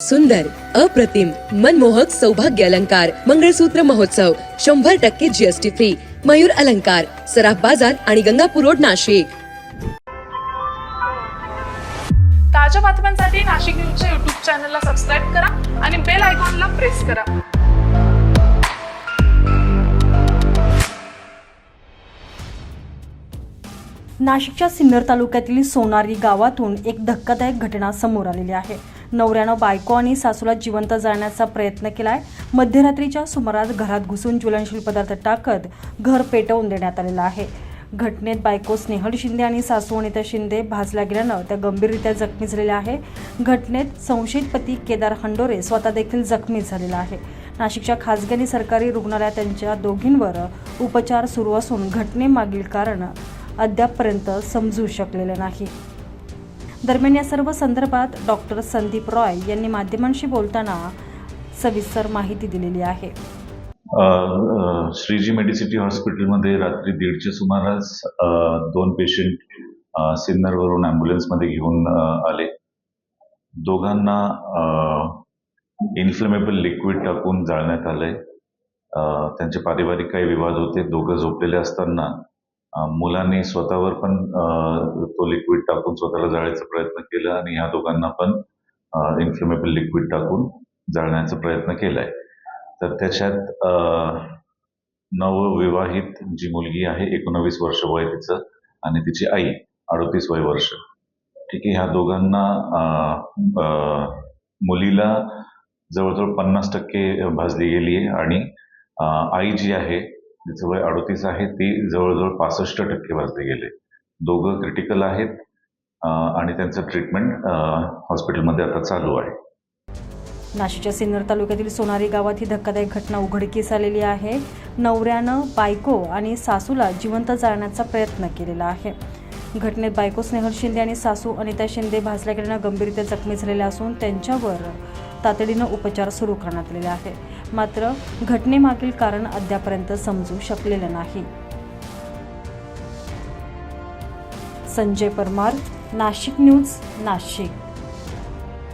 सुंदर अप्रतिम मनमोहक सौभाग्य अलंकार मंगळसूत्र महोत्सव शंभर टक्के जीएसटी फ्री मयूर अलंकार सराफ बाजार आणि गंगापूर रोड नाशिक. ताज्या बातम्यांसाठी नाशिक न्यूजच्या युट्यूब चॅनलला सबस्क्राईब करा आणि बेल आयकॉनला प्रेस करा. नाशिकच्या सिन्नर तालुक्यातील सोनारी गावातून एक धक्कादायक घटना समोर आलेली आहे. नवऱ्यानं बायको आणि सासूला जिवंत जाळण्याचा प्रयत्न केलाय. मध्यरात्रीच्या सुमारास घरात घुसून ज्वलनशील पदार्थ टाकत घर पेटवून देण्यात आलेलं आहे. घटनेत बायको स्नेहल शिंदे आणि सासू अनिता शिंदे भाजल्या गेल्यानं त्या गंभीररित्या जखमी झालेल्या आहे. घटनेत संशयित पती केदार हंडोरे स्वतः देखील जखमी झालेला आहे. नाशिकच्या खासगी आणि सरकारी रुग्णालयात त्यांच्या दोघींवर उपचार सुरू असून घटनेमागील कारण अद्यापपर्यंत समजू शकलेलं नाही. दरम्यान या सर्व संदर्भात डॉक्टर संदीप रॉय यांनी माध्यमांशी बोलताना सविस्तर माहिती दिलेली आहे. श्रीजी मेडिसिटी हॉस्पिटलमध्ये रात्री दीडच्या सुमारास दोन पेशंट सिन्नरवरून ॲम्ब्युलन्समध्ये घेऊन आले. दोघांना इन्फ्लेमेबल लिक्विड टाकून जाळण्यात आलंय. त्यांचे पारिवारिक काही विवाद होते. दोघं झोपलेले असताना मुलांनी स्वतःवर पण तो लिक्विड टाकून स्वतःला जाळायचा प्रयत्न केला आणि ह्या दोघांना पण इन्फ्लेमेबल लिक्विड टाकून जाळण्याचा प्रयत्न केलाय. तर त्याच्यात नवविवाहित जी मुलगी आहे एकोणवीस वर्ष वय तिचं आणि तिची आई अडतीस वय वर्ष. ठीक आहे ह्या दोघांना मुलीला जवळजवळ पन्नास टक्के भाजली गेली आहे आणि आई जी आहे ज्याचं वय अडतीस आहे ती जवळजवळ पासष्ट टक्के वाजले गेले. दोघं क्रिटिकल आहेत आणि त्यांचं ट्रीटमेंट हॉस्पिटलमध्ये आता चालू आहे. नाशिकच्या सिन्नर तालुक्यातील सोनारी गावात ही धक्कादायक घटना उघडकीस आलेली आहे. नवऱ्यानं बायको आणि सासूला जिवंत जाळण्याचा प्रयत्न केलेला आहे. घटनेत बायको स्नेहल शिंदे आणि सासू अनिता शिंदे भासल्या गेल्यानं गंभीररित्या जखमी झालेल्या असून त्यांच्यावर तातडीनं उपचार सुरू करण्यात आलेले आहे मात्र घटनेमागील कारण अद्यापर्यंत समजू शकलेलं नाही. संजय परमार नाशिक न्यूज नाशिक.